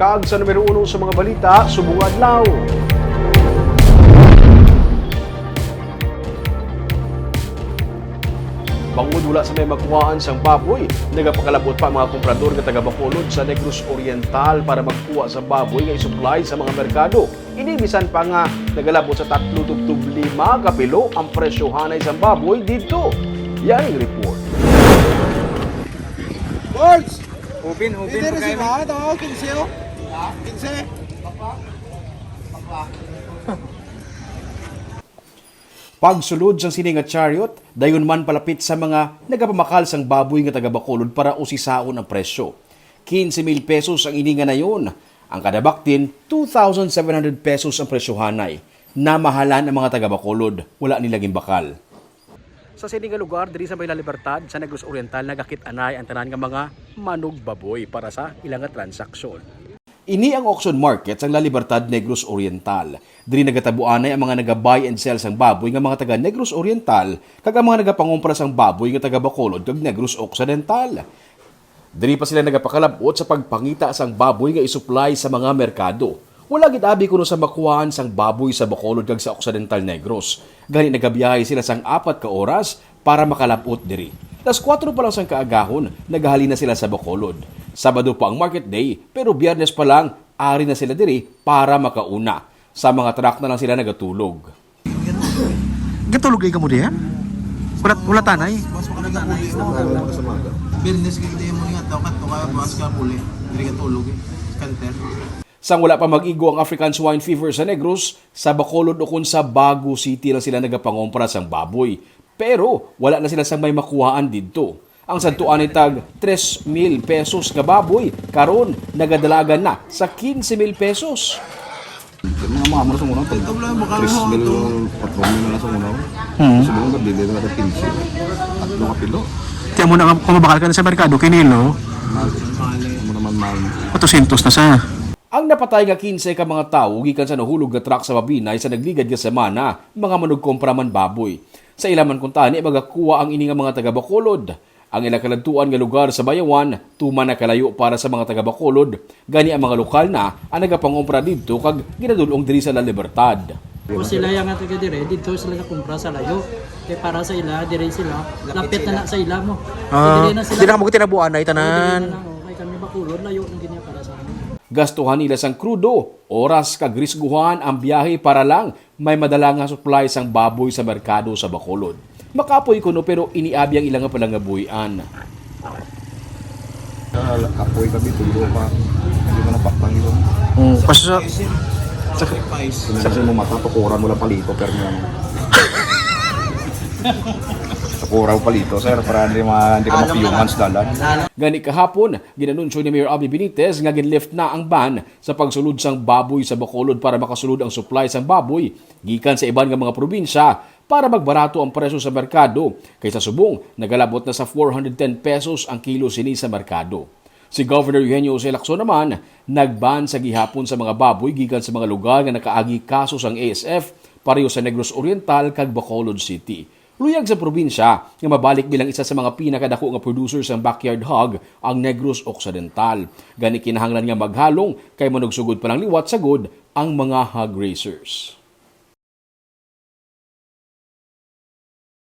Kag sa numero uno sa mga balita, subong adlaw. Bangod wala sa may magkuhaan sang baboy, nagapakalabot pa ang mga komprador nga taga Bacolod sa Negros Oriental para magkuha sa baboy nga isupply sa mga merkado. Ini bisan pa nga nagalabot sa 3 tubtub 5 kapilo ang presyohanay sa baboy dito. Yan ang report. Words! Ubin, ubin Hindi rin si kayo. Mahal ito, 15 oh. 15. Pagsulod sang sini nga chariot, dayon man palapit sa mga nagapamakal sang baboy nga taga Bacolod para usisaon ang presyo. 15 mil pesos ang ini nga nayon. Ang kada baktin, 2,700 pesos ang presyohanay. Namahalan ang mga taga Bacolod, wala nilaging bakal. Sa sini nga lugar, diri sa Bayla Libertad, sa Negros Oriental, nagakit anay ang tanan nga mga manog baboy para sa ilang nga transaksyon. Ini ang auction market sa La Libertad Negros Oriental. Diri nagatabuanay ang mga naga-buy and sell sang baboy nga mga taga Negros Oriental kag ang mga nagapangumpra sang baboy nga taga Bacolod kag Negros Occidental. Diri pa sila nagapakalabot sa pagpangita sang baboy nga isupply sa mga merkado. Wala gid abi kuno sa makuhaan sang baboy sa Bacolod kag sa Occidental Negros. Gani nagabiyahe sila sang apat ka oras para makalabot diri. Tas 4 pa lang sang kaagahon, naghali na sila sa Bacolod. Sabado pa ang market day, pero biyernes pa lang, ari na sila diri para makauna. Sa mga truck na lang sila nagatulog. Gatulog ka mo diyan? Wala, wala tanay. Mas makalaga na Business ka mo nga tao kato kaya mas ka puli. Hindi ka tulog eh. Kanter. Sang wala pa mag-igo ang African swine fever sa Negros, sa Bacolod o kun sa Bago City lang sila nagapangompra sang baboy. Pero wala na sila sang may makuhaan didto. Ang santuan ay tag 3,000 pesos ka baboy, karon nagadalagan na sa 15,000 pesos. Mga mga mo sa muna, pag Ito lang baka 3 mil, 4 mil na sa muna. Sa mga kabili na natin 15. Tatlo ka pilo. Tiyan mo na kung mabakal ka na sa merkado, kinilo, Mo naman mahal. 400 na sa. Ang napatay nga 15 ka mga tao gikan sa nahulog nga truck sa Mabinay sa nagligad nga semana, mga manugkompra man baboy. Sa ilaman kung tani magakuha ang ini nga mga taga Bacolod. Ang ilang kalantuan nga lugar sa Bayawan, tuman na kalayo para sa mga taga Bacolod. Gani ang mga lokal na ang nagapangompra didto kag ginadulong diri sa La Libertad. O sila yung nga taga dire, dito sila nakumpra sa layo. Kaya para sa ila, dire sila, lapit na na sa ila mo. Ah, Dire na sila. di na ka mo tinabuan na Dire itanan. na lang, okay kami bakulod, layo ng ganyan para sa. Gastuhan nila sang krudo, oras kag risguhan ang biyahe para lang may madala nga supply sang baboy sa merkado sa Bacolod. Makapoy kuno pero iniabi ang ilang nga palangabuyan. Apoy kami, tulo pa. Hindi mo napakpang ito. Mm, kasi sa, Sacrifice. Kasi mo mata, tukuran mo lang palito, pero mo palito, sir, para hindi, ma, hindi ka mapiyungan sa dalan. Gani kahapon, ginanunsyo ni Mayor Abby Benitez nga ginlift na ang ban sa pagsulod sang baboy sa Bacolod para makasulod ang supply sang baboy gikan sa iban nga mga probinsya para magbarato ang presyo sa merkado kaysa subong nagalabot na sa 410 pesos ang kilo sini sa merkado. Si Governor Eugenio Jose Lacson naman nagban sa gihapon sa mga baboy gikan sa mga lugar nga nakaagi kaso sang ASF pareho sa Negros Oriental kag Bacolod City. Luyag sa probinsya nga mabalik bilang isa sa mga pinakadako nga producers ng backyard hog ang Negros Occidental. Gani kinahanglan nga maghalong kay manugsugod pa lang liwat sagod ang mga hog raisers.